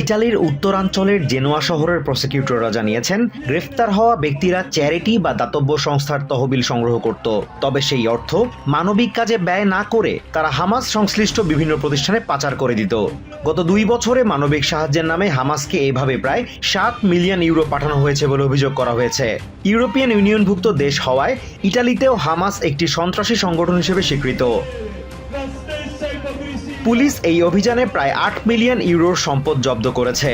ইটালির উত্তরাঞ্চলের জেনোয়া শহরের প্রসিকিউটররা জানিয়েছেন, গ্রেফতার হওয়া ব্যক্তিরা চ্যারিটি বা দাতব্য সংস্থার তহবিল সংগ্রহ করত। তবে সেই অর্থ মানবিক কাজে ব্যয় না করে তারা হামাস সংশ্লিষ্ট বিভিন্ন প্রতিষ্ঠানে পাচার করে দিত। গত দুই বছরে মানবিক সাহায্যের নামে হামাসকে এভাবে প্রায় সাত মিলিয়ন ইউরো পাঠানো হয়েছে বলে অভিযোগ করা হয়েছে। ইউরোপিয়ান ইউনিয়নভুক্ত দেশ হওয়ায় ইটালিতেও হামাস একটি সন্ত্রাসী সংগঠন হিসেবে স্বীকৃত. পুলিশ এই অভিযানে প্রায় আট মিলিয়ন ইউরোর সম্পদ জব্দ করেছে।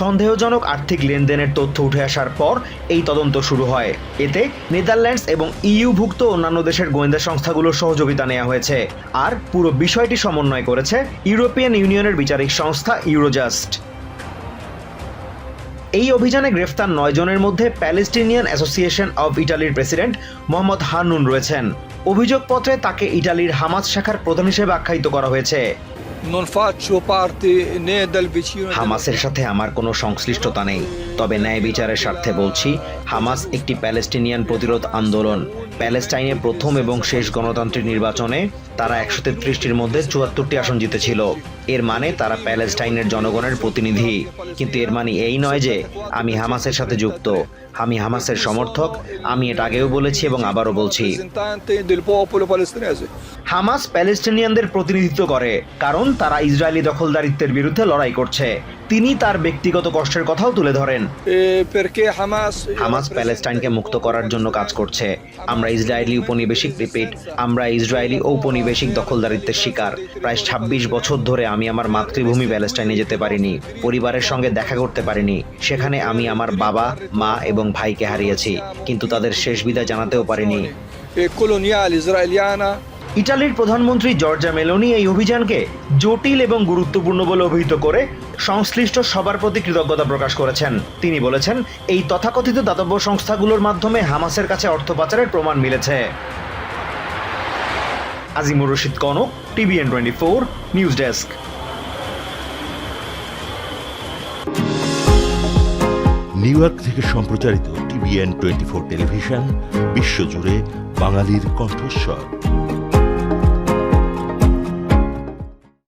সন্দেহজনক আর্থিক লেনদেনের তথ্য উঠে আসার পর এই তদন্ত শুরু হয়। এতে নেদারল্যান্ডস এবং ইইউভুক্ত অন্যান্য দেশের গোয়েন্দা সংস্থাগুলোর সহযোগিতা নেওয়া হয়েছে। আর পুরো বিষয়টি সমন্বয় করেছে ইউরোপিয়ান ইউনিয়নের বিচারিক সংস্থা ইউরোজাস্ট। এই অভিযানে গ্রেফতার নয় জনের মধ্যে প্যালেস্টিনিয়ান অ্যাসোসিয়েশন অব ইটালির প্রেসিডেন্ট মোহাম্মদ হানুন রয়েছেন। অভিযোগপত্রে তাকে ইটালির হামাজ শাখার প্রধান হিসেবে আখ্যায়িত করা হয়েছে। হামাসের সাথে আমার কোনো সংশ্লিষ্টতা নেই। তবে ন্যায় বিচারের স্বার্থে বলছি হামাস একটি প্যালেস্টিনিয়ান প্রতিরোধ আন্দোলন। প্যালেস্টাইনে প্রথম এবং শেষ গণতান্ত্রিক নির্বাচনে তারা একশো তেত্রিশটির মধ্যে চুয়াত্তরটি আসন জিতেছিল। এর মানে তারা প্যালেস্টাইনের জনগণের প্রতিনিধি। কিন্তু এর মানে এই নয় যে আমি হামাসের সাথে যুক্ত। আমি হামাসের সমর্থক আমি এটা আগেও বলেছি এবং আবারও বলছি. হামাস প্যালেস্টিনিয়ানদের প্রতিনিধিত্ব করে কারণ তারা ইসরায়েলি দখলদারিত্বের বিরুদ্ধে লড়াই করছে। তিনি তার ব্যক্তিগত কষ্টের কথাও তুলে ধরেন। হামাস? প্যালেস্টাইনকে মুক্ত করার জন্য কাজ করছে। আমরা ইসরায়েলি উপনিবেশিক রিপিট আমরা ইসরায়েলি ঔপনিবেশিক দখলদারিত্বের শিকার। প্রায় ছাব্বিশ বছর ধরে আমি আমার মাতৃভূমি প্যালেস্টাইনে যেতে পারিনি পরিবারের সঙ্গে দেখা করতে পারিনি। সেখানে আমি আমার বাবা মা এবং ভাইকে হারিয়েছি কিন্তু তাদের শেষ বিদায় জানাতেও পারিনি। coloniale israeliana ইটালির প্রধানমন্ত্রী জর্জা মেলোনি এই অভিযানকে জটিল এবং গুরুত্বপূর্ণ বলে অভিহিত করে সংশ্লিষ্ট সবার প্রতি কৃতজ্ঞতা প্রকাশ করেছেন। তিনি বলেছেন, এই তথাকথিত দাতব্য সংস্থাগুলোর মাধ্যমে হামাসের কাছে অর্থ পাচারের প্রমাণ মিলেছে। Azimur Rashid Konok, TVN twenty four, news desk. New York থেকে সম্প্রচারিত টিভিএন টোয়েন্টি ফোর টেলিভিশন, বিশ্বজুড়ে বাঙালির কণ্ঠস্বর।